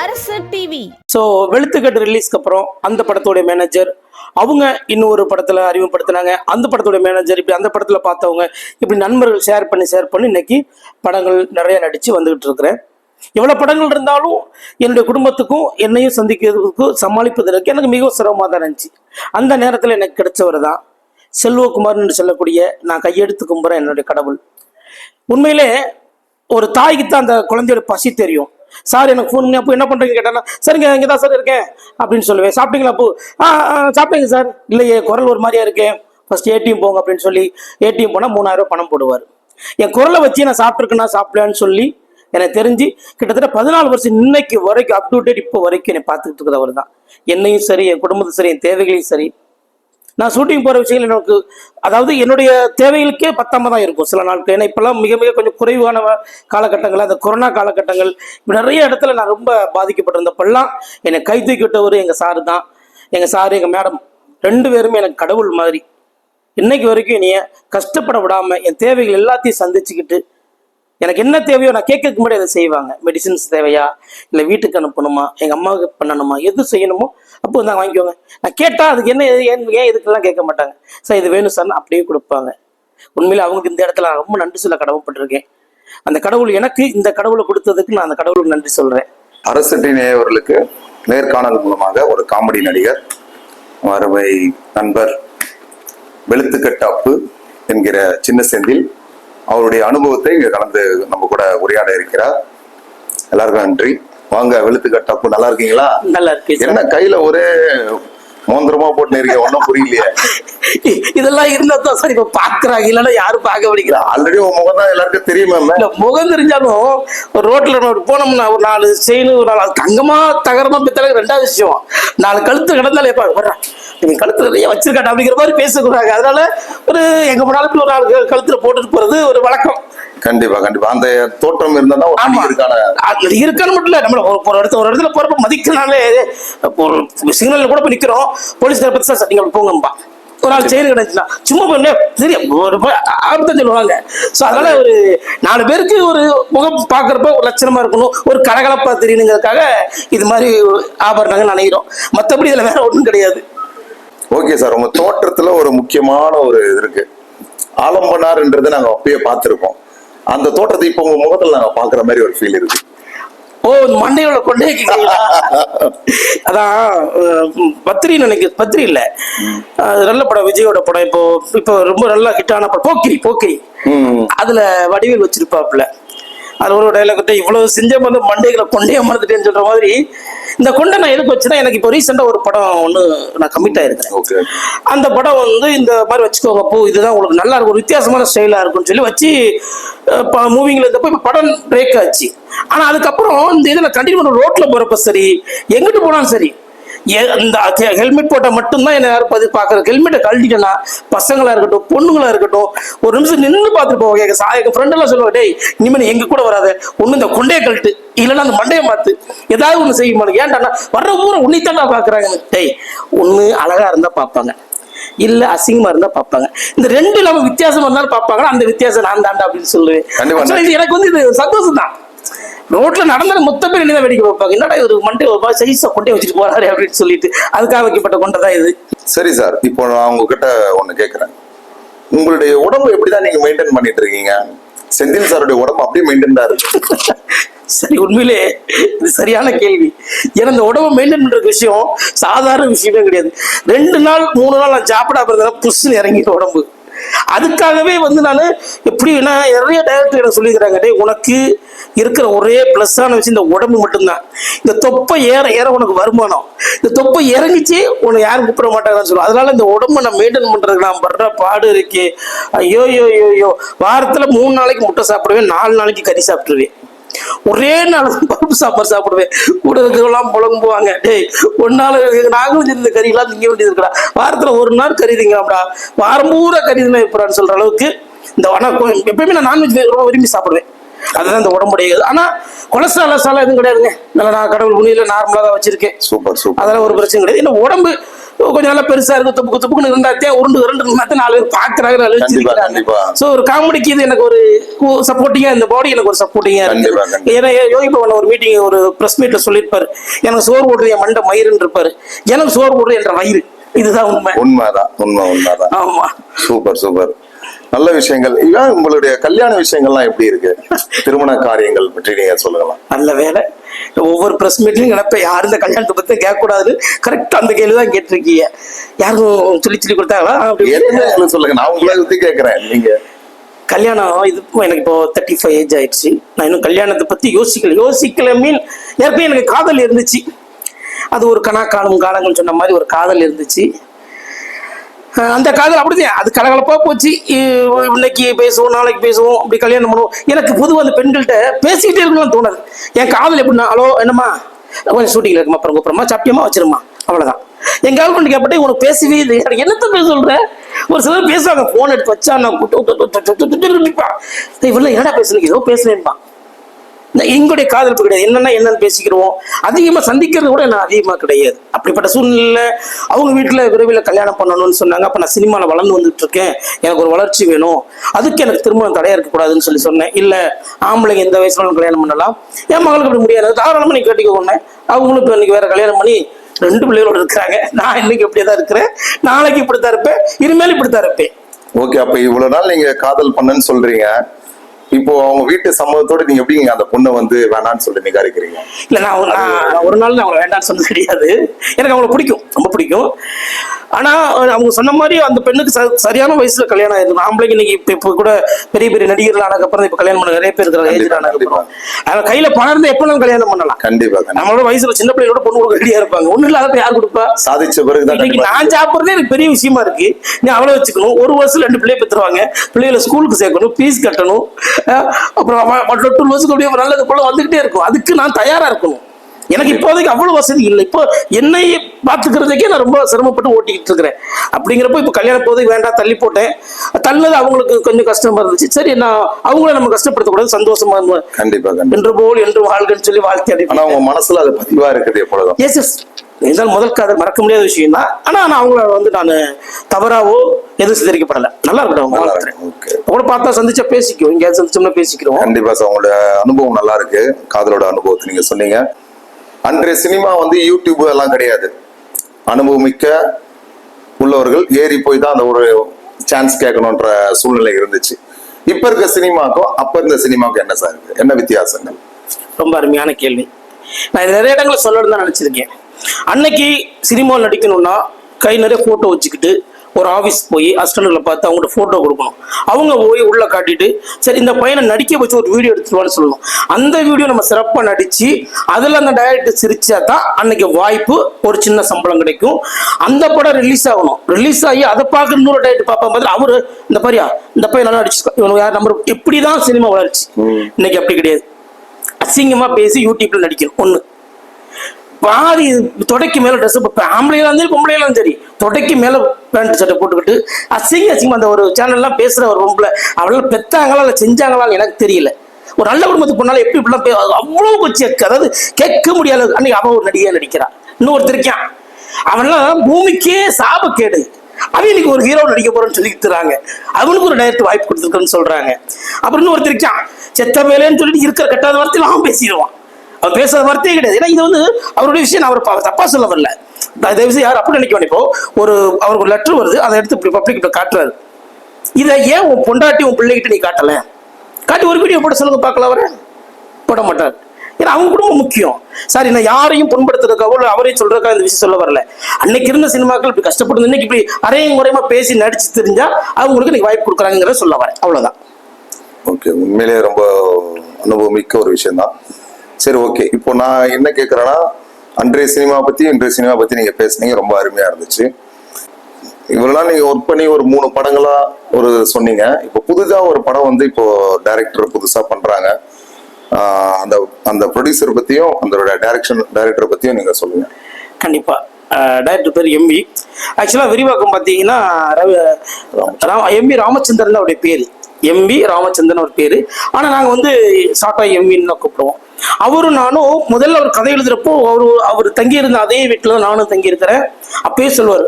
அரசு TV so வெளுத்துக்கட்டு ரிலீஸ்க்கு அப்புறம் அந்த படத்தோட மேனேஜர் அவங்க இன்னொரு படத்துல அறிமுகப்படுத்தினாங்க. அந்த படத்தோட மேனேஜர் இப்படி அந்த படத்துல பார்த்தவங்க இப்படி நண்பர்கள் ஷேர் பண்ணி ஷேர் பண்ணி இன்னைக்கு படங்கள் நிறைய நடிச்சு வந்துகிட்டு இருக்கிறேன். எவ்வளவு படங்கள் இருந்தாலும் என்னுடைய குடும்பத்துக்கும் என்னையும் சந்திக்கிறதுக்கும் சமாளிப்பதற்கு எனக்கு மிகவும் சிரமமாக தான் இருந்துச்சு. அந்த நேரத்தில் எனக்கு கிடைச்சவர் தான் செல்வகுமார் என்று சொல்லக்கூடிய நான் கையெடுத்து கும்புறேன் என்னுடைய கடவுள். உண்மையிலே ஒரு தாய்க்கு தான் அந்த குழந்தையோட பசி தெரியும். சார் எனக்கு ஃபோன் பண்ணி அப்போ என்ன பண்ணுறீங்க கேட்டேன்னா சரிங்க இங்கே தான் சார் இருக்கேன். அப்படின்னு சொல்லுவேன். சாப்பிட்டீங்களா அப்போ? ஆ சாப்பிட்டீங்க சார் இல்லையே குரல் ஒரு மாதிரியா இருக்கேன் ஃபர்ஸ்ட் ஏடிஎம் போங்க அப்படின்னு சொல்லி ஏடிஎம் போனால் மூணாயிரம் பணம் போடுவார். என் குரலை வச்சு நான் சாப்பிட்ருக்கேன்னா சாப்பிடலான்னு சொல்லி எனக்கு தெரிஞ்சு கிட்டத்தட்ட பதினாலு வருஷம் இன்னைக்கு வரைக்கும் அப் டு டேட் இப்போ வரைக்கும் என்னை பார்த்துக்கிட்டு இருக்கிறவர் தான். என்னையும் சரி என் குடும்பத்தையும் சரி என் தேவைகளையும் சரி நான் ஷூட்டிங் போகிற விஷயங்கள் எனக்கு அதாவது என்னுடைய தேவைகளுக்கே பத்தாம தான் இருக்கும் சில நாட்கள். ஏன்னா இப்போல்லாம் மிக மிக கொஞ்சம் குறைவான காலகட்டங்கள் அந்த கொரோனா காலகட்டங்கள் நிறைய இடத்துல நான் ரொம்ப பாதிக்கப்பட்டிருந்தப்பெல்லாம் என்னை கை தூக்கிவிட்டவர் எங்கள் சாரு தான். எங்கள் சாரு எங்கள் மேடம் ரெண்டு பேருமே எனக்கு கடவுள் மாதிரி. இன்னைக்கு வரைக்கும் என்னைய கஷ்டப்பட விடாமல் என் தேவைகள் எல்லாத்தையும் சந்திச்சுக்கிட்டு எனக்கு என்ன தேவையோ நான் கேட்கறதுக்கு முன்னாடி அதை செய்வாங்க. மெடிசின்ஸ் தேவையா? இல்லை வீட்டுக்கு அனுப்பணுமா? எங்கள் அம்மாவுக்கு பண்ணணுமா? எது செய்யணுமோ அப்போ வந்து வாங்கிக்கோங்க. நான் கேட்டால் அதுக்கு என்ன ஏன் ஏன் இதுக்கெல்லாம் கேட்க மாட்டாங்க? சார் இது வேணும் சார் அப்படியே கொடுப்பாங்க. உண்மையில அவங்களுக்கு இந்த இடத்துல நான் ரொம்ப நன்றி சொல்ல கடமைப்பட்டிருக்கேன். அந்த கடவுள் எனக்கு இந்த கடவுளை கொடுத்ததுக்கு நான் அந்த கடவுளுக்கு நன்றி சொல்கிறேன் அரசு டி நேயர்களுக்கு நேர்காணல் மூலமாக ஒரு காமெடி நடிகர் அருமை நண்பர் வெளுத்துக்கட்டு அப்பு என்கிற சின்ன செந்தில் அவருடைய அனுபவத்தை இங்கே கலந்து நம்ம கூட உரையாட இருக்கிறார். எல்லாருக்கும் நன்றி. வாங்க வெளுத்துக்கட்டு அப்பு நல்லா இருக்கீங்களா? நல்லா இருக்கு என்ன கையில ஒரே மோந்திரமா போட்டு இருக்கீங்க ஒன்றும் புரியலையே இதெல்லாம் இருந்தா தான் சார் இப்போ பார்க்குறாங்க இல்லைன்னா யாரும் பார்க்க பிடிக்கிறா ஆல்ரெடி உன் முகம் தான் எல்லாருக்கும் தெரியுமே இல்ல முகம் தெரிஞ்சாலும் ஒரு ரோட்ல நம்ம போனோம்னா ஒரு நாலு செயின் ஒரு நாலு தங்கமா தகரமா பித்தளை ரெண்டாவது விஷயம். நாலு கழுத்து கிடந்தாலே வர்றான் இவன் கழுத்து நிறைய வச்சிருக்காட்டா அப்படிங்கிற மாதிரி பேசக்கூடாது. அதனால ஒரு எங்க போனாலும் ஒரு நாலு கழுத்துல போட்டுட்டு போறது ஒரு வழக்கம். கண்டிப்பா கண்டிப்பா. அந்த தோற்றம் இருந்தா இருக்கான்னு மட்டும் இல்ல. நம்மள ஒரு இடத்துல ஒரு இடத்துல போறப்ப மதிக்கனாலே ஒரு சிக்னல்ல கூட போய் நிக்கிறோம். போலீஸ்கார பத்தி சார் நீங்க போங்கம்பா ஒரு ஆள் செயல் கிடைச்சுனா சும்மா போய் தெரியும் ஒரு ஆபத்தம் சொல்லுவாங்க. ஸோ அதனால ஒரு நாலு பேருக்கு ஒரு முகம் பார்க்கறப்ப ஒரு லட்சணமா இருக்கணும். ஒரு கலகலப்பா தெரியணுங்கிறதுக்காக இது மாதிரி ஆபரணங்கள் அணைகிறோம் மற்றபடி இதுல வேற ஒன்றும் கிடையாது. ஓகே சார் உங்க தோற்றத்துல ஒரு முக்கியமான ஒரு இது இருக்கு. ஆலம்பனார்ன்றது நாங்க அப்பயே பார்த்திருப்போம் அந்த தோற்றத்தை இப்போ உங்க முகத்துல நாங்க பாக்குற மாதிரி ஒரு ஃபீல் இருக்கு. ஓ மண்டையோட கொண்டே? அதான் பத்ரி நினைக்க பத்ரி இல்ல. அது நல்ல படம் விஜயோட படம். இப்போ இப்போ ரொம்ப நல்லா ஹிட்டான படம் போக்கிரி போக்கிரி. அதுல வடிவேல் வச்சிருப்பாப்புல. அது ஒரு டைலாக் இவ்வளவு செஞ்ச வந்து மண்டைகளை கொண்டே மறந்துட்டேன்னு சொல்ற மாதிரி இந்த கொண்டை நான் எதுக்கு வச்சுன்னா எனக்கு இப்போ ரீசெண்டா ஒரு படம் ஒன்று நான் கமிட் ஆயிருக்கேன் ஓகே அந்த படம் வந்து இந்த மாதிரி வச்சுக்கோங்க அப்போ இதுதான் உங்களுக்கு நல்லா இருக்கும் ஒரு வித்தியாசமான ஸ்டைலா இருக்கும்னு சொல்லி வச்சு மூவிங்ல இருந்தப்போ இப்போ படம் பிரேக் ஆச்சு. ஆனா அதுக்கப்புறம் இந்த இதில் கண்டினியூ பண்ண ரோட்ல போறப்ப சரி எங்கிட்டு போனாலும் சரி இந்த ஹெல்மெட் போட்டால் மட்டும்தான் என்ன யாரும் பதிவு பார்க்குறது ஹெல்மெட்டை கழட்டிட்டேன்னா பசங்களா இருக்கட்டும் பொண்ணுங்களா இருக்கட்டும் ஒரு நிமிஷம் நின்று பார்த்துட்டு போவாங்க எங்கள் சா எங்கள் ஃப்ரெண்டெல்லாம் சொல்லுவாங்க டேய் இனிமேல் நீ எங்க கூட வராத ஒன்று இந்த கொண்டையை கழட்டு இல்லைன்னா அந்த மண்டையை மாத்து ஏதாவது ஒன்று செய்ய மாட்டேங்க ஏன்டா வர்ற ஊரை உன்னைத்தாண்டா பார்க்குறாங்கன்னு டேய் ஒன்று அழகா இருந்தால் பார்ப்பாங்க இல்ல அசிங்கமா இருந்தா பார்ப்பாங்க. இந்த ரெண்டு இல்லாம வித்தியாசமா இருந்தாலும் பார்ப்பாங்க அந்த வித்தியாசம் நான் தாண்டா அப்படின்னு சொல்லுவேன். எனக்கு வந்து இது சந்தோஷம் தான் ரோட்ல நடந்தாலும் மொத்த பேர் என்னதான் வேடிக்கை பார்ப்பாங்க. என்னடா ஒரு மண்டை ஒரு சைஸா கொண்டே வச்சுட்டு போறாரு அப்படின்னு சொல்லிட்டு அதுக்காக வைக்கப்பட்ட கொண்டை தான் இது. சரி சார் இப்போ நான் உங்ககிட்ட ஒண்ணு கேக்குறேன். உங்களுடைய உடம்பு எப்படிதான் நீங்க மெயின்டைன் பண்ணிட்டு இருக்கீங்க? செந்தில் சாருடைய உடம்பு அப்படியே மெயின்டைன் தான் இருக்கு. சரி உண்மையிலே இது சரியான கேள்வி. ஏன்னா இந்த உடம்பை மெயின்டைன் பண்ற விஷயம் சாதாரண விஷயமே கிடையாது. ரெண்டு நாள் மூணு நாள் நான் சாப்பிடாம இருந்தா புஷ்னு இறங்கிட்டு உடம்பு. அதுக்காகவே வந்து நான் எப்படி என்ன நிறைய டைரக்டர் எனக்கு சொல்லியிருக்கிறாங்க டே உனக்கு இருக்கிற ஒரே ப்ளஸ்ஸான விஷயம் இந்த உடம்பு மட்டும்தான். இந்த தொப்பை ஏற ஏற உனக்கு வருமானம். இந்த தொப்பை இறங்கிச்சு உன்னை யாரும் கூப்பிட மாட்டாங்கன்னு சொல்லுவோம் அதனால இந்த உடம்பை நான் மெயின்டைன் பண்றதுக்கு நான் படுற பாடு இருக்கே. ஐயோ ஐயோ ஐயோ வாரத்தில் வாரத்துல மூணு நாளைக்கு முட்டை சாப்பிடுவேன் நாலு நாளைக்கு கறி சாப்பிட்டுருவேன். ஒரே நாள் பருப்பு சாப்பாடு சாப்பிடுவேன். கூட இருக்கிறவங்களாம் புலம்புவாங்க. டேய் ஒரு நாள் நாங்களும் இந்த கறியெல்லாம் திங்க வேண்டியது இருக்கடா வாரத்துல ஒரு நாள் கறி திங்கலாம்டா. வாரம் பூரா கறி தின இருப்பான்னு சொல்ற அளவுக்கு இந்த கொ- எப்பயுமே நான் நான்வெஜ் ரொம்ப விரும்பி சாப்பிடுவேன். அதுதான் இந்த உடம்புடைய இது. ஆனா கொலஸ்ட்ரால் சாலம் எதுவும் கிடையாதுங்க. நல்லா நான் கடவுள் உண்மையில நார்மலா தான் வச்சிருக்கேன். Super super. அதெல்லாம் ஒரு பிரச்சனை கிடையாது. இந்த உடம்பு கொஞ்சம் நல்லா பெருசா இருக்கு துப்புக்கு துப்புக்குன்னு இருந்தாத்தே உருண்டு உருண்டு இருந்தாத்தே நாலு பேர் பாக்குறாங்க கண்டிப்பா, கண்டிப்பா. சோ ஒரு காமெடிக்கு இது எனக்கு ஒரு சப்போர்ட்டிங்கா இந்த பாடி எனக்கு ஒரு சப்போர்ட்டிங்கா இருக்கு. ஏன்னா யோகி பவன் ஒரு மீட்டிங் ஒரு பிரஸ் மீட்ல சொல்லியிருப்பாரு. எனக்கு சோறு போடுறது என் மண்டை மயிருன்னு இருப்பாரு. எனக்கு சோறு போடுறது என்ற வயிறு. இதுதான் உண்மை. உண்மைதான் உண்மை உண்மைதான். ஆமா. Super super. நல்ல விஷயங்கள். இவன் உங்களுடைய கல்யாண விஷயங்கள்லாம் எப்படி இருக்கு? திருமண காரியங்கள் பற்றி நீங்க சொல்லுங்களேன். நல்ல வேலை. ஒவ்வொரு பிரஸ் மீட்லயும் நினைப்பேன் யாரும் இந்த கல்யாணத்தை பத்தி கேட்கக்கூடாது கரெக்டா அந்த கேள்வி தான் கேட்டிருக்கீங்க. யாரும் சொல்லி சொல்லி கொடுத்தாங்களா? அப்படி என்ன சொல்லுங்க? நான் உங்களை பத்தி கேக்குறேன் நீங்க. கல்யாணம் இது இப்போ எனக்கு இப்போ தேர்ட்டி ஃபைவ் ஏஜ் ஆயிடுச்சு. நான் இன்னும் கல்யாணத்தை பத்தி யோசிக்கல. யோசிக்கல மீன் ஏற்கனவே எனக்கு காதல் இருந்துச்சு. அது ஒரு கணா காலம் காலங்கள் சொன்ன மாதிரி ஒரு காதல் இருந்துச்சு. அந்த காதல் அப்படிதான் அது கலகலப்பாக போச்சு இன்னைக்கு பேசுவோம் நாளைக்கு பேசுவோம் அப்படி கல்யாணம் பண்ணுவோம் எனக்கு பொதுவாக அந்த பெண்கள்கிட்ட பேசிக்கிட்டே இருக்கணும்னு தோணுது என் காதல் எப்படின்னா ஹலோ என்னம்மா கொஞ்சம் ஷூட்டிங்ல இருக்குமா அப்புறம் கூப்பிடுறமா சாப்பிட்டியமா வச்சிருமா அவ்வளவுதான் என் கேர்ள் ஃப்ரெண்ட் கேப்பட்டே உனக்கு பேசவே இது எனக்கு என்னத்த பேச சொல்ற ஒரு சிலர் பேசுவாங்க போன் எடுத்து வச்சா நான் குட்டு குட்டு பேசுனீங்க என்னடா ஏதோ பேசுறேன்பா எங்களுடைய காதல் கிடையாது என்னென்ன என்னன்னு பேசிக்கிறோம் அதிகமாக சந்திக்கிறது கூட நான் அதிகமாக கிடையாது. அப்படிப்பட்ட சூழ்நிலை அவங்க வீட்டில் விரைவில் கல்யாணம் பண்ணணும்னு சொன்னாங்க. அப்போ நான் சினிமாவில் வளர்ந்து வந்துட்டு இருக்கேன் எனக்கு ஒரு வளர்ச்சி வேணும். அதுக்கு எனக்கு திருமணம் தடையாக இருக்கக்கூடாதுன்னு சொல்லி சொன்னேன். இல்லை ஆம்பளைங்க எந்த வயசுல கல்யாணம் பண்ணலாம். என் மகளுக்கு அப்படி முடியாது. தாராளமாக நீ கேட்டுக்க ஒண்ணு அவங்களும் இப்போ இன்னைக்கு வேற கல்யாணம் பண்ணி ரெண்டு பிள்ளைகளோட இருக்கிறாங்க. நான் இன்னைக்கு இப்படியே தான் இருக்கிறேன். நாளைக்கு இப்படி தான் இருப்பேன். இனிமேல் இப்படி தான் இருப்பேன். ஓகே அப்ப இவ்வளவு நாள் நீங்க காதல் பண்ணன்னு சொல்றீங்க. இப்போ அவங்க வீட்டு சம்மதத்தோட நீங்க எப்படி நீங்க அந்த பொண்ணை வந்து வேணான்னு சொல்லி நிகாரிக்கிறீங்க? இல்ல நான் ஒரு- நாள் நான் அவங்களை வேண்டாம்னு சொன்னது கிடையாது எனக்கு அவங்கள பிடிக்கும் ரொம்ப பிடிக்கும். ஆனா அவங்க சொன்ன மாதிரி அந்த பெண்ணுக்கு சரியான வயசுல கல்யாணம் ஆயிருக்கும் ஆம்பளைக்கு இன்னைக்கு இப்ப இப்ப கூட பெரிய பெரிய நடிகர்கள் ஆனதுக்கப்புறம் இப்ப கல்யாணம் பண்ண நிறைய பேர் இருக்கிறாங்க ஏஜ் ஆனதுக்கப்புறம். கையில பணம் இருந்தா எப்ப வேணாலும் கல்யாணம் பண்ணலாம்? கண்டிப்பா நம்மளோட வயசுல சின்ன பிள்ளைகளோட பொண்ணு கொடுக்க ரெடியா இருப்பாங்க. ஒண்ணு இல்லாத யார் கொடுப்பா? சாதிச்ச பிறகுதான் இன்னைக்கு நான் சாப்பிடுறதே எனக்கு பெரிய விஷயமா இருக்கு. நீ அவளை வச்சுக்கணும். ஒரு வருஷம் ரெண்டு பிள்ளைய பெற்றுருவாங்க. பிள்ளைகளை ஸ்கூலுக்கு சேர்க்கணும் ஃபீஸ் கட்டணும். அப்புறம் டொட்டு வருஷத்துக்கு அப்படியே நல்லது போல வந்துகிட்டே இருக்கும். அதுக்கு நான் தயாரா இருக்கணும். எனக்கு இப்போதைக்கு அவ்வளவு வசதி இல்லை. இப்போ என்னை பாத்துக்கிறதுக்கே நான் ரொம்ப சிரமப்பட்டு ஓட்டிக்கிட்டு இருக்கிறேன். அப்படிங்கிறப்போ இப்போ கல்யாணம் போதைக்கு வேண்டாம் தள்ளி போட்டேன். தள்ளது அவங்களுக்கு கொஞ்சம் கஷ்டமா இருந்துச்சு. சரி நான் அவங்கள நம்ம கஷ்டப்படுத்தக்கூடாது சந்தோஷமா இருந்தோம். கண்டிப்பா கண்டிப்பா. என்று போல் என்று வாழ்கன்னு சொல்லி ஆனா அனுப்பி உங்க மனசுல அது பதிவா இருக்குது எப்பொழுதும்? எஸ் எஸ் இருந்தாலும் முதல் காதல் மறக்க முடியாத விஷயம் தான் ஆனா நான் அவங்கள வந்து நான் தவறாவோ எதுவும் சித்தரிக்கப்படல. நல்லா இருக்கட்டும் அவங்க கூட பார்த்தா சந்திச்சா பேசிக்குவோம். எங்கேயாவது சந்திச்சோம்னா பேசிக்கிறோம். கண்டிப்பா சார் உங்களோட அனுபவம் நல்லா இருக்கு. காதலோட அனுபவத்தை நீங்க சொன்னீங்க. அன்றைய சினிமா வந்து யூடியூப் எல்லாம் கிடையாது. அனுபவமிக்க உள்ளவர்கள் ஏறி போய் தான் அந்த ஒரு சான்ஸ் கேட்கணுன்ற சூழ்நிலை இருந்துச்சு. இப்ப இருக்க சினிமாக்கும் அப்ப இருந்த சினிமாக்கும் என்ன சார் என்ன வித்தியாசங்கள் ரொம்ப அருமையான கேள்வி. நான் நிறைய இடங்களில் சொல்லணும்னு தான் நினைச்சிருக்கேன். அன்னைக்கு சினிமாவில் நடிக்கணும்னா கை நிறைய போட்டோ வச்சுக்கிட்டு ஒரு ஆஃபீஸ் போய் அசிஸ்டண்ட்களை பார்த்து அவங்கள்ட்ட ஃபோட்டோ கொடுக்கணும். அவங்க போய் உள்ள காட்டிட்டு சரி இந்த பையனை நடிக்க வச்சு ஒரு வீடியோ எடுத்துருவான்னு சொல்லணும். அந்த வீடியோ நம்ம சிறப்பாக நடிச்சு அதில் அந்த டைரக்டர் சிரிச்சா தான் அன்னைக்கு வாய்ப்பு ஒரு சின்ன சம்பளம் கிடைக்கும். அந்த படம் ரிலீஸ் ஆகணும். ரிலீஸ் ஆகி அதை பார்க்க இன்னொரு டைரக்டர் பார்ப்பா மாதிரி அவரு இந்த பாரியா இந்த பையன் நல்லா நடிச்சிருக்கோம் இவனுக்கு யார் நம்பர் இப்படி தான் சினிமா வளர்ச்சி? இன்னைக்கு அப்படி கிடையாது. அசிங்கமா பேசி யூடியூப்ல நடிக்கணும். ஒண்ணு. பாதி தொடைக்கு மேல ட்ரெஸ் ஆம்பளையா இருந்தாலும் பொம்பளையா சரி தொடைக்கு மேல பேண்ட் சட்டை போட்டுக்கிட்டு அசிங்க அசிங்கம் அந்த ஒரு சேனல்லாம் பேசுற ஒரு பொம்பளை அவளால் பெத்தாங்களா இல்லை செஞ்சாங்களான்னு எனக்கு தெரியல. ஒரு நல்ல குடும்பத்துக்கு பொண்ணால எப்படி இப்படிலாம் பே- அவ்வளோ கொச்சி அதாவது கேட்க முடியாத அன்னைக்கு அவன் ஒரு நடிகையாக நடிக்கிறான் இன்னொருத்தர் இருக்கான். அவன்லாம் பூமிக்கே சாபக்கேடு அவன் இன்னைக்கு ஒரு ஹீரோ நடிக்க போறேன்னு சொல்லி தராங்க அவனுக்கு ஒரு டைரக்ட் வாய்ப்பு கொடுத்துருக்குன்னு சொல்றாங்க. அப்புறம் இன்னொருத்தர் இருக்கான். செத்த மேலேன்னு சொல்லிட்டு இருக்கிற கட்டாத வார்த்தையில அவன் பேசிடுவான். அவர் பேசாத வார்த்தையே கிடையாது. ஏன்னா இது வந்து அவருடைய விஷயம். நான் அவர் ப- தப்பா சொல்ல வரல நான் தயவு செய்து யாரும் அப்படி நினைக்க வேண்டிய இப்போ ஒரு அவருக்கு ஒரு லெட்டர் வருது. அதை எடுத்து இப்படி பப்ளிக் காட்டுறாரு. இதை ஏன் உன் பொண்டாட்டி உன் பிள்ளைகிட்ட நீ காட்டல? காட்டி ஒரு வீடியோ போட சொல்லுங்க பார்க்கல அவரை. போட மாட்டார். ஏன்னா அவங்க குடும்பம் முக்கியம். சார் என்ன யாரையும் புண்படுத்துறதுக்காக இல்லை அவரையும் சொல்றதுக்காக இந்த விஷயம் சொல்ல வரல. அன்னைக்கு இருந்த சினிமாக்கள் இப்படி கஷ்டப்படுது இன்னைக்கு இப்படி அரையும் முறையமா பேசி நடிச்சு தெரிஞ்சா அவங்களுக்கு இன்னைக்கு வாய்ப்பு கொடுக்குறாங்கிறத சொல்ல வரேன். அவ்வளவுதான். ஓகே உண்மையிலேயே ரொம்ப அனுபவமிக்க ஒரு விஷயம் தான் சரி ஓகே இப்போ நான் என்ன கேட்குறேன்னா அன்றைய சினிமா பற்றி இன்றைய சினிமா பற்றி நீங்கள் பேசுனீங்க ரொம்ப அருமையாக இருந்துச்சு. இவ்வளவு நீங்கள் ஒர்க் பண்ணி ஒரு மூணு படங்களாக ஒரு சொன்னீங்க. இப்போ புதுசாக ஒரு படம் வந்து இப்போ டைரக்டர் புதுசாக பண்ணுறாங்க அந்த அந்த ப்ரொடியூசர் பற்றியும் அந்த டைரக்ஷன் டைரக்டர் பற்றியும் நீங்கள் சொல்லுங்கள் கண்டிப்பாக டைரக்டர் பேர் எம்பி ஆக்சுவலாக விரிவாக்கம் பார்த்தீங்கன்னா ரவி எம்பி ராமச்சந்திரன் அவருடைய பேர். எம்பி ராமச்சந்திரன் ஒரு பேர். ஆனால் நாங்கள் வந்து ஷார்ட்டாக எம்பின்னு கூப்பிடுவோம். அவரும் நானும் முதல்ல அவர் கதை எழுதுறப்போ அவர் அவர் தங்கியிருந்த அதே வீட்டில் தான் நானும் தங்கியிருக்கிறேன். அப்பயே சொல்லுவார்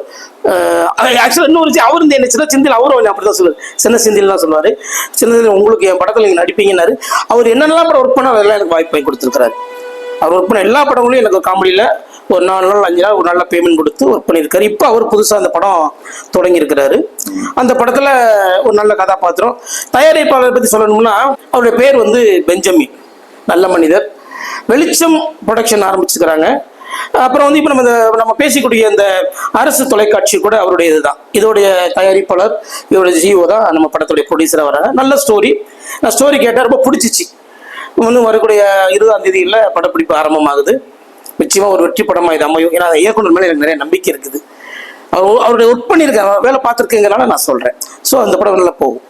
ஆக்சுவலாக இன்னொரு விஷயம், அவர் இந்த என்ன சின்ன சிந்தில் அவரும் அப்படி தான் சொல்லுவார் சின்ன சிந்தில் தான் சொல்லுவார் சின்ன சிந்தில் உங்களுக்கு என் படத்தில் நீங்கள் நடிப்பீங்கன்னாரு. அவர் என்னென்னலாம் படம் ஒர்க் பண்ண அதெல்லாம் எனக்கு வாய்ப்பு கொடுத்துருக்காரு அவர் ஒர்க் பண்ண எல்லா படங்களும் எனக்கு காமெடியில் ஒரு நாலு நாள் அஞ்சு நாள் ஒரு நல்ல பேமெண்ட் கொடுத்து ஒர்க் பண்ணியிருக்காரு. இப்போ அவர் புதுசாக அந்த படம் தொடங்கியிருக்கிறாரு. அந்த படத்தில் ஒரு நல்ல கதாபாத்திரம். தயாரிப்பாளரை பற்றி சொல்லணும்னா அவருடைய பேர் வந்து பெஞ்சமின். நல்ல மனிதர். வெளிச்சம் ப்ரொடக்ஷன் ஆரம்பிச்சுக்கிறாங்க அப்புறம் வந்து இப்போ நம்ம இந்த நம்ம பேசிக்கூடிய இந்த அரசு தொலைக்காட்சி கூட அவருடைய இதுதான் இதோடைய தயாரிப்பாளர் இவருடைய ஜிஓ தான் நம்ம படத்துடைய ப்ரொடியூசராக வராங்க. நல்ல ஸ்டோரி நான் ஸ்டோரி கேட்டால் ரொம்ப பிடிச்சிச்சு. இன்னும் வரக்கூடிய இருபதாம் தேதியில் படப்பிடிப்பு ஆரம்பமாகுது. நிச்சயமாக ஒரு வெற்றி படமா இது அமையும். ஏன்னா இயக்குனர் மேலே எனக்கு நிறைய நம்பிக்கை இருக்குது. அவர் அவருடைய ஒர்க் பண்ணியிருக்காங்க வேலை பார்த்துருக்கீங்கனால நான் சொல்கிறேன் ஸோ அந்த படம் நல்லா போகும்.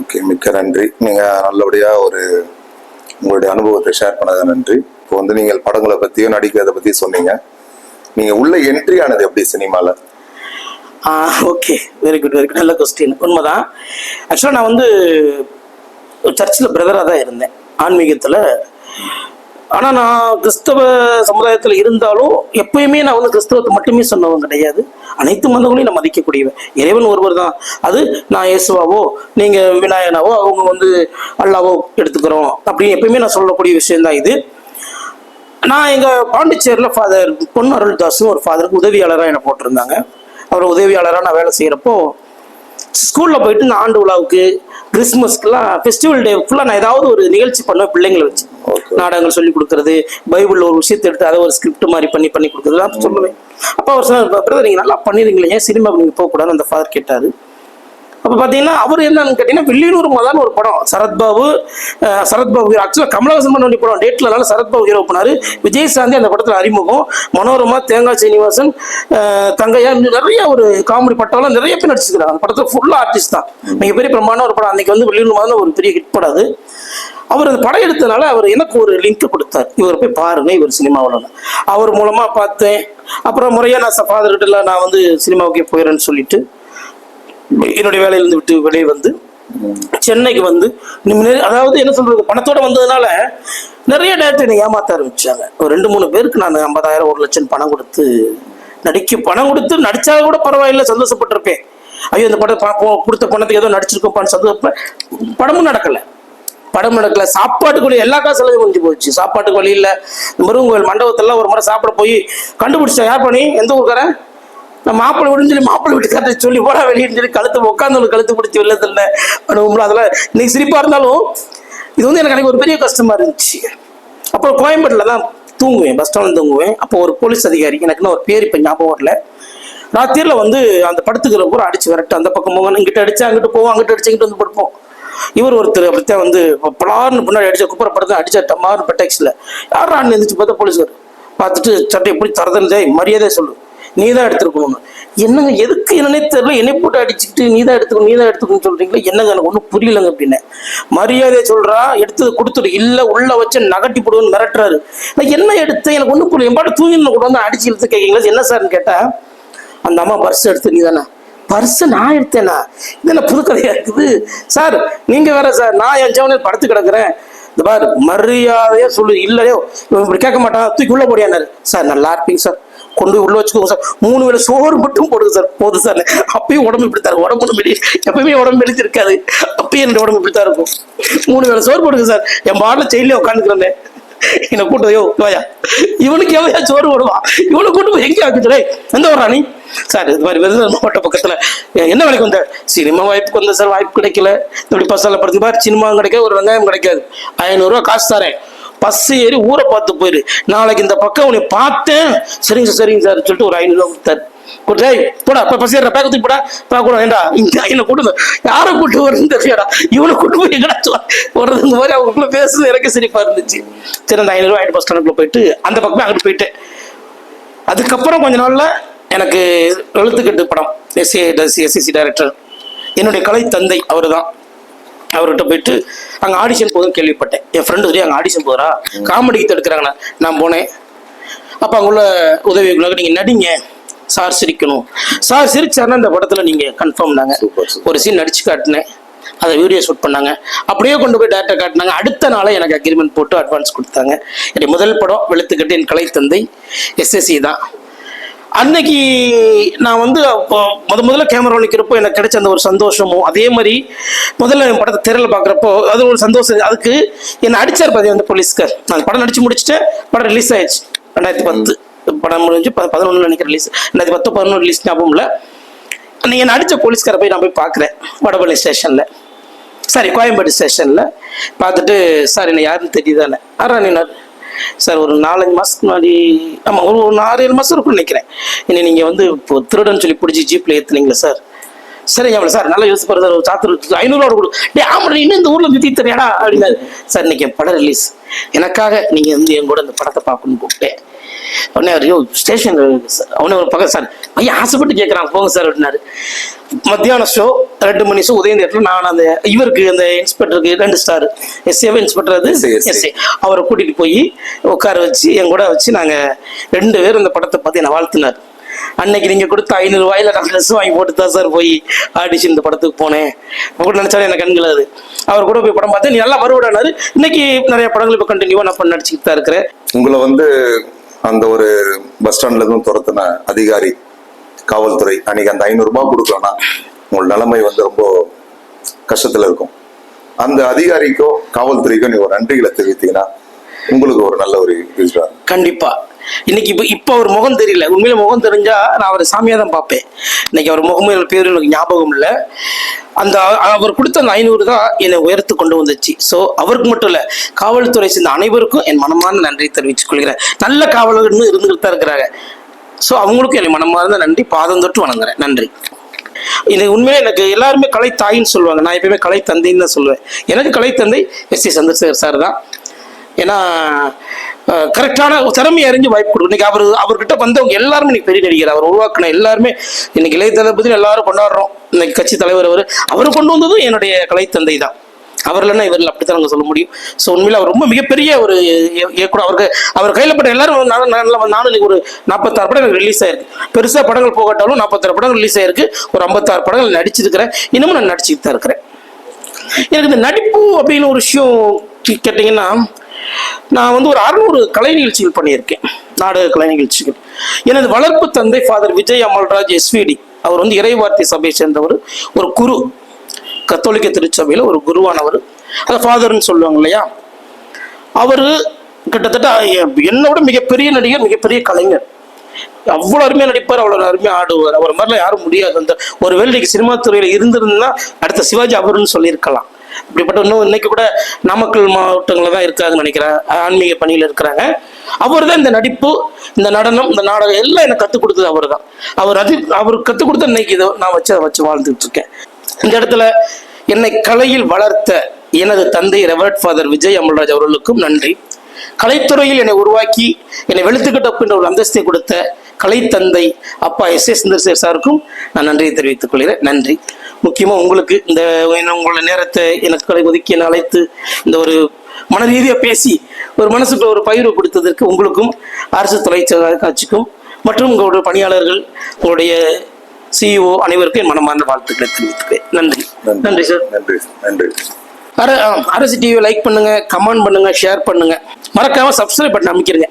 ஓகே மிக்க நன்றி. நீங்கள் நல்லபடியாக ஒரு உங்களுடைய அனுபவத்தை ஷேர் பண்ணது நன்றி. இப்போ வந்து நீங்கள் படங்களை பற்றியும் நடிக்கிறத பற்றி சொன்னீங்க. நீங்கள் உள்ள என்ட்ரி ஆனது எப்படி சினிமாவில் okay very good very good நல்ல கொஸ்டின் உண்மைதான். ஆக்சுவலாக நான் வந்து சர்ச்சில் பிரதராக தான் இருந்தேன். ஆன்மீகத்தில். ஆனால் நான் கிறிஸ்தவ சமுதாயத்தில் இருந்தாலும் எப்பயுமே நான் வந்து கிறிஸ்தவத்தை மட்டுமே சொன்னவன் கிடையாது. அனைத்து மதங்களையும் நான் மதிக்கக்கூடியவன். இறைவன் ஒருவர் தான் அது நான் இயேசுவாவோ நீங்கள் விநாயகனாவோ அவங்க வந்து அல்லாவோ எடுத்துக்கிறோம். அப்படின்னு எப்பயுமே நான் சொல்லக்கூடிய விஷயம்தான் இது. நான் எங்கள் பாண்டிச்சேரியில் ஃபாதர் பொன் அருள்தாஸும் ஒரு ஃபாதருக்கு உதவியாளராக என்னை போட்டிருந்தாங்க. அவர் உதவியாளராக நான் வேலை செய்கிறப்போ ஸ்கூலில் போயிட்டு இந்த ஆண்டு விழாவுக்கு கிறிஸ்மஸ்க்குலாம் ஃபெஸ்டிவல் டே ஃபுல்லாக நான் ஏதாவது ஒரு நிகழ்ச்சி பண்ணுவேன் பிள்ளைங்களை வச்சு. நாடகங்கள் சொல்லி கொடுக்கறது பைபிளில் ஒரு விஷயத்தை எடுத்து அதை ஒரு ஸ்கிரிப்ட் மாதிரி பண்ணி பண்ணி கொடுக்குறது சொல்லுவேன். அப்போ அவர் சொன்னார் பிரதர் நீங்கள் நல்லா பண்ணிடுறீங்களே ஏன் சினிமாவுக்கு நீங்கள் போகக்கூடாதுன்னு அந்த ஃபாதர் கேட்டார். அப்போ பார்த்தீங்கன்னா அவர் என்னன்னு கேட்டீங்கன்னா வில்லியனூர் மதான்னு ஒரு படம். சரத்பாபு சரத்பாபு ஹீரோ ஆக்சுவலாக கமலஹாசன் பண்ண வேண்டிய படம். அதனால சரத்பாபு ஹீரோ பண்ணார். விஜயசாந்தி அந்த படத்தில் அறிமுகம். மனோரமா தேங்காய் சீனிவாசன் தங்கையா நிறைய ஒரு காமெடி பட்டம்லாம் நிறைய பேர் நடிச்சிருக்கிறாங்க. அந்த படத்தில் ஃபுல்லாக ஆர்டிஸ்ட் தான். மிகப்பெரிய பிரமாண்ட ஒரு படம். அன்னைக்கு வந்து வில்லியனூர் மதான ஒரு பெரிய ஹிட் படாது அவர் அந்த படம் எடுத்தனால அவர் எனக்கு ஒரு லிங்க் கொடுத்தார். இவர் போய் பாருங்க இவர் சினிமாவில் அவர் மூலமாக பார்த்தேன். அப்புறம் முறையாக நான் ஃபாதர் நான் வந்து சினிமாவுக்கே போயிடுறேன்னு சொல்லிட்டு என்னுடைய வேலையிலிருந்து விட்டு வெளியே வந்து சென்னைக்கு வந்து அதாவது என்ன சொல்றது பணத்தோட வந்ததுனால நிறைய டேரக்டர் என்னை ஏமாத்த ஆரம்பிச்சாங்க. ஒரு ரெண்டு மூணு பேருக்கு நான் ஐம்பதாயிரம் ஒரு லட்சம் பணம் கொடுத்து நடிக்க பணம் கொடுத்து நடிச்சா கூட பரவாயில்ல சந்தோஷப்பட்டிருப்பேன். ஐயோ இந்த படம் கொடுத்த பணத்துக்கு ஏதோ நடிச்சிருக்கோம்ப்பான்னு சந்தோஷப்ப படமும் நடக்கல. படம் நடக்கல. வழி எல்லா காசு செலவு முடிஞ்சு போச்சு. சாப்பாட்டுக்கு வழி இல்லை. முருகன் கோயில் மண்டபத்தெல்லாம் ஒரு முறை சாப்பிட போய் கண்டுபிடிச்சேன் யார் பண்ணி? எந்த ஊருக்காரன்? நான் மாப்பிள்ளை விடுன்னு சொல்லி மாப்பிள்ளை வீட்டுக்காரத்தை சொல்லி போடா வெளியேன்னு சொல்லி கழுத்து உட்காந்து கழுத்து பிடிச்சி வெளில தள்ள. பண்ணுவோம்ல அதெல்லாம் இன்னைக்கு சிரிப்பா இருந்தாலும் இது வந்து எனக்கு ஒரு பெரிய கஷ்டமா இருந்துச்சு. அப்புறம் கோயம்பேட்டில் தான் தூங்குவேன் பஸ் ஸ்டாண்டில் தூங்குவேன். அப்போ ஒரு போலீஸ் அதிகாரி எனக்குன்னு ஒரு பேர் இப்போ ஞாபகம் வரல. ராத்திரியில் வந்து அந்த படுத்துக்கிற பூரா அடிச்சு விரட்டு அந்த பக்கம் போவோம் இங்கிட்ட அடிச்சு அங்கிட்டு போவோம் அங்கிட்டு அடிச்சு இங்கிட்டு வந்து படுப்போம். இவர் ஒருத்தர் அப்படித்தான் வந்து பலார்னு முன்னாடி அடிச்ச குப்பரை படுத்து அடிச்ச டமார்னு யார் நான் எழுந்திரிச்சு பார்த்தா போலீஸ்கார் பார்த்துட்டு சட்டை எப்படி தரதுன்னு மரியாதை சொல்லு. நீ தான் எடுத்துருக்கணும்னு. என்னங்க எதுக்கு என்னன்னே தெரியல. என்னை போட்டு அடிச்சுக்கிட்டு நீ தான் எடுத்துக்கணும் நீ தான் எடுத்துக்கணும்னு சொல்றீங்களா என்னங்க எனக்கு ஒன்றும் புரியலங்க அப்படின்னு. மரியாதை சொல்றா எடுத்து கொடுத்துடு. இல்லை உள்ள வச்சு நகட்டி போடுவேன்னு மிரட்டுறாரு. நான் என்ன எடுத்து எனக்கு ஒன்றும் புரியல. என் பாட்டு தூங்கி கூட வந்து அடிச்சு இழுத்து கேட்கீங்களா என்ன சார்னு கேட்டா அந்த அம்மா பர்ஸ் எடுத்து நீ தானே பர்ஸ் நான் எடுத்தேனா? இது என்ன புது கதையா இருக்குது? சார் நீங்க வேற சார் நான் என் ஜவனில் படுத்து கிடக்குறேன். இந்த பாரு மரியாதையா சொல்லு. இல்லையோ இப்படி கேட்க மாட்டான். தூக்கி உள்ள போடியானாரு சார் நல்லா இருப்பீங்க சார் கொண்டு உள்ள வச்சுக்கோங்க சார். மூணு வேளை சோறு மட்டும் போடுங்க சார். போதும் சார். அப்பயும் உடம்பு இப்படி தான் உடம்பு ஒண்ணும் எப்பயுமே உடம்பு வெளிச்சிருக்காது அப்பயும் என்னோட உடம்பு இப்படி தான் இருக்கும். மூணு வேளை சோறு போடுங்க சார். என் பாட்டில் செயலே உட்காந்துக்கிறேன் என்னை கூட்டு யோ? வாயா இவனுக்கு எவையா சோறு போடுவான்? இவனை கூட்டு போய் எங்கே ஆக்குச்சுடே எந்த வர்றா ராணி சார் இது மாதிரி விருதுநகர் மாவட்ட பக்கத்தில் என்ன வேலைக்கு வந்த? சினிமா வாய்ப்புக்கு வந்த சார். வாய்ப்பு கிடைக்கல. இப்படி பசங்களை படுத்து பாரு. சினிமாவும் கிடைக்காது ஒரு வெங்காயம் கிடைக்காது. ஐநூறுரூவா காசு தரேன். பஸ் ஏறி ஊரை பார்த்து போயிரு. நாளைக்கு இந்த பக்கம் உன்னை பார்த்தேன். சரிங்க சார் சரிங்க சார் சொல்லிட்டு ஒரு ஐநூறுரூவா கொடுத்தாரு. டேய் போடா இப்போ பஸ் ஏற பேக்க தூக்கி போடா. பா கூட வேண்டா இங்க என்ன கூட்டு யாரை கூட்டு வருதுன்னு தெரியடா. இவனை கூட்டு போய் எங்கடா வருது இந்த மாதிரி அவங்களுக்குள்ள பேசுறது எனக்கு சிரிப்பா இருந்துச்சு. சரி அந்த ஐநூறுரூவா ஆயிட்டு பஸ் ஸ்டாண்டுக்குள்ள போயிட்டு அந்த பக்கமே அங்கிட்டு போயிட்டேன். அதுக்கப்புறம் கொஞ்ச நாளில் எனக்கு எழுத்துக்கட்டு படம் எஸ்ஏ எஸ்எஸ்சி டைரக்டர் என்னுடைய கலை தந்தை அவர் தான் அவர்கிட்ட போயிட்டு அங்கே ஆடிஷன் போதும் கேள்விப்பட்டேன். என் ஃப்ரெண்டு சொல்லி அங்கே ஆடிஷன் போகிறா காமெடிக்கு தடுக்கிறாங்கண்ணா நான் போனேன். அப்போ அங்குள்ள உதவி இயக்குனர், நீங்க நடிங்க. சார் சிரிக்கணும். சார் சிரிச்சாருன்னா இந்த படத்துல நீங்க கன்ஃபார்ம் தாங்க. ஒரு சீன் நடிச்சு காட்டினேன். அதை வீடியோ ஷூட் பண்ணாங்க. அப்படியே கொண்டு போய் டேரக்டர் காட்டினாங்க. அடுத்த நாளே எனக்கு அக்ரிமெண்ட் போட்டு அட்வான்ஸ் கொடுத்தாங்க. என்னுடைய முதல் படம் வெளுத்துக்கட்டு என் கலை தந்தை எஸ்எஸ்சி தான். அன்னைக்கு நான் வந்து அப்போ முத முதல்ல கேமரா நிற்கிறப்போ எனக்கு கிடைச்ச அந்த ஒரு சந்தோஷமும் அதே மாதிரி முதல்ல என் படத்தை திரையில் பார்க்குறப்போ அது ஒரு சந்தோஷம். அதுக்கு என்னை அடித்தார் பார்த்தீங்க அந்த போலீஸ்கார். நான் படம் நடிச்சு முடிச்சுட்டு படம் ரிலீஸ் ஆயிடுச்சு. ரெண்டாயிரத்தி பத்து படம் முடிஞ்சு ப பதினொன்று நினைக்கிற ரிலீஸ் ரெண்டாயிரத்தி பத்து பதினொன்று ரிலீஸ் ஞாபகம் இல்லை. அன்னைக்கு என்னை அடித்த போலீஸ்காரை போய் நான் போய் பார்க்குறேன் வடபள்ளி ஸ்டேஷனில். சாரி கோயம்பேடு ஸ்டேஷனில். பார்த்துட்டு சார் என்னை யாருன்னு தெரியுதானே ஆராணினார் சார் ஒரு நாலஞ்சு மாதத்துக்கு முன்னாடி ஆமாம் ஒரு ஒரு ஆறு ஏழு மாதம் இருக்கும்னு நினைக்கிறேன். என்ன நீங்கள் வந்து இப்போ திருடன் சொல்லி பிடிச்சி ஜீப்பில் ஏற்றுனீங்களா சார். சரிங்க அவ்வளோ சார்? நல்லா யோசிச்சு பாரு சார் ஒரு சாத்திர ஐநூறுவா கொடு. டே ஆமாம் இன்னும் இந்த ஊரில் சுற்றி தெரியாடா அப்படின்னாரு. சார் இன்னைக்கு என் படம் ரிலீஸ் எனக்காக நீங்கள் வந்து என் கூட இந்த படத்தை பார்க்கணும்னு கூப்பிட்டேன். உடனே அவர் யோ ஸ்டேஷன் அவனே ஒரு பக்கம் சார் ஐயா ஆசைப்பட்டு கேட்குறான் போங்க சார் அப்படின்னாரு. மத்தியானம் ஷோ ரெண்டு மணி ஷோ உதயம் தேட்டரில் நான் அந்த இவருக்கு அந்த இன்ஸ்பெக்டருக்கு ரெண்டு ஸ்டார் எஸ்ஏவே இன்ஸ்பெக்டர் அது. எஸ்ஏ அவரை கூட்டிகிட்டு போய் உட்கார வச்சு என் கூட வச்சு நாங்கள் ரெண்டு பேரும் இந்த படத்தை பற்றி என்னை வாழ்த்தினார். அன்னைக்கு நீங்கள் கொடுத்த ஐநூறு ரூபாயில நான் ட்ரெஸ் வாங்கி போட்டு தான் சார் போய் ஆடிஷன் இந்த படத்துக்கு போனேன். கூட நினச்சாலும் எனக்கு கண்கள் அது. அவர் கூட போய் படம் பார்த்தேன் நீ நல்லா வருவிடானாரு. இன்னைக்கு நிறைய படங்கள் இப்போ கண்டினியூவாக நான் பண்ண நடிச்சுக்கிட்டு தான் இருக்கிறேன். உங்களை வந்து அந்த ஒரு பஸ் ஸ்டாண்ட்ல இருந்தும் துரத்துன அதிகாரி காவல்துறை அன்னைக்கு அந்த ஐநூறு கொடுக்கலன்னா உங்கள் நிலைமை வந்து ரொம்ப கஷ்டத்தில் இருக்கும். அந்த அதிகாரிக்கோ காவல்துறைக்கோ நீ ஒரு நன்றிகளை தெரிவித்தீங்கன்னா உங்களுக்கு ஒரு நல்ல ஒரு கண்டிப்பா. இன்னைக்கு இப்போ இப்போ அவர் முகம் தெரியல. உண்மையில முகம் தெரிஞ்சா நான் அவரை சாமியாக தான் பார்ப்பேன். இன்னைக்கு அவர் முகமும் பேர் பேரும் எனக்கு ஞாபகம் இல்லை. அந்த அவர் கொடுத்த அந்த ஐநூறு தான் என்னை உயர்த்து கொண்டு வந்துச்சு. ஸோ அவருக்கு மட்டும் இல்லை காவல்துறை சேர்ந்த அனைவருக்கும் என் மனமான நன்றி தெரிவித்துக் கொள்கிறேன். நல்ல காவலர்கள் இருந்துகிட்டு தான் இருக்கிறாங்க. ஸோ அவங்களுக்கும் என் மனமார்ந்த நன்றி. பாதம் தொட்டு வணங்குறேன். நன்றி. இது உண்மையிலே எனக்கு எல்லாருமே கலை தாயின்னு சொல்லுவாங்க. நான் எப்பயுமே கலை தந்தைன்னு தான் சொல்லுவேன். எனக்கு கலை தந்தை எஸ் சி சந்திரசேகர் சார் தான். ஏன்னா கரெக்டான திறமையை அறிஞ்சு வாய்ப்பு கொடுக்கும். இன்னைக்கு அவர் அவர்கிட்ட வந்தவங்க எல்லாருமே இன்னைக்கு பெரிய நடிகர். அவர் உருவாக்கின எல்லாருமே இன்னைக்கு இளைய தளபதி எல்லாரும் கொண்டாடுறோம். இன்னைக்கு கட்சி தலைவர் அவர். அவர் கொண்டு வந்ததும் என்னுடைய கலை தந்தை தான். அவர் இல்லைன்னா இவரில் அப்படித்தான் நாங்கள் சொல்ல முடியும். ஸோ உண்மையில் அவர் ரொம்ப மிகப்பெரிய ஒரு இயக்குனர். அவருக்கு அவர் கையில் பட்ட எல்லாரும் நானும் இன்னைக்கு ஒரு நாற்பத்தாறு படம் எனக்கு ரிலீஸ் ஆயிருக்கு. பெருசாக படங்கள் போகட்டாலும் நாற்பத்தாறு படங்கள் ரிலீஸ் ஆயிருக்கு. ஒரு ஐம்பத்தாறு படங்கள் நடிச்சிருக்கிறேன். இன்னமும் நான் நடிச்சுட்டு தான் இருக்கிறேன். எனக்கு இந்த நடிப்பு அப்படின்னு ஒரு விஷயம் கே- கேட்டிங்கன்னா நான் வந்து ஒரு அறுநூறு கலை நிகழ்ச்சிகள் பண்ணியிருக்கேன். நாடக கலை நிகழ்ச்சிகள். எனது வளர்ப்பு தந்தை ஃபாதர் விஜய் அமல்ராஜ் எஸ்விடி அவர் வந்து இறைவார்த்தை சபையை சேர்ந்தவர். ஒரு குரு. கத்தோலிக்க திருச்சபையில் ஒரு குருவானவர் அதை ஃபாதர்னு சொல்லுவாங்க இல்லையா? அவர் கிட்டத்தட்ட என்னோட மிகப்பெரிய நடிகர் மிகப்பெரிய கலைஞர். அவ்வளோ அருமையாக நடிப்பார் அவ்வளோ அருமையாக ஆடுவார். அவர் மாதிரிலாம் யாரும் முடியாது. அந்த ஒரு வேலைக்கு சினிமா துறையில் இருந்திருந்தா அடுத்த சிவாஜி அவருன்னு சொல்லியிருக்கலாம். அப்படிப்பட்ட இன்னும் இன்னைக்கு கூட நாமக்கல் மாவட்டங்களில் தான் இருக்காங்கன்னு நினைக்கிறேன். ஆன்மீக பணியில் இருக்கிறாங்க. அவர் தான் இந்த நடிப்பு இந்த நடனம் இந்த நாடகம் எல்லாம் எனக்கு கற்றுக் கொடுத்தது அவர் தான் அவர் அது அவர் கற்றுக் கொடுத்த இன்னைக்கு இதை நான் வச்சு அதை வச்சு வாழ்ந்துட்டு இருக்கேன். இந்த இடத்துல என்னை கலையில் வளர்த்த எனது தந்தை ரெவர்ட் ஃபாதர் விஜய் அமல்ராஜ் அவர்களுக்கும் நன்றி. கலைத்துறையில் என்னை உருவாக்கி என்னை வெளுத்துக்கிட்ட அப்படின்ற ஒரு அந்தஸ்தை கொடுத்த கலைத்தந்தை அப்பா எஸ் எஸ் சுந்தர் சாருக்கும் நான் நன்றியை தெரிவித்துக் கொள்கிறேன். நன்றி. முக்கியமாக உங்களுக்கு இந்த உங்களோட நேரத்தை எனக்கு கலை ஒதுக்கி என்னை அழைத்து இந்த ஒரு மன ரீதியாக பேசி ஒரு மனசுக்குள்ள ஒரு பயிர் கொடுத்ததற்கு உங்களுக்கும் அரசு தொலைக்காட்சிக்கும் மற்றும் உங்களுடைய பணியாளர்கள் உங்களுடைய சிஇஓ அனைவருக்கும் என் மனமார்ந்த வாழ்த்துக்களை தெரிவித்துக்கிறேன் நன்றி. நன்றி. சார் நன்றி. நன்றி. அரசு டிவியை லைக் பண்ணுங்க கமெண்ட் பண்ணுங்க ஷேர் பண்ணுங்க. மறக்காம சப்ஸ்கிரைப் பண்ண அமைக்கிறேங்க.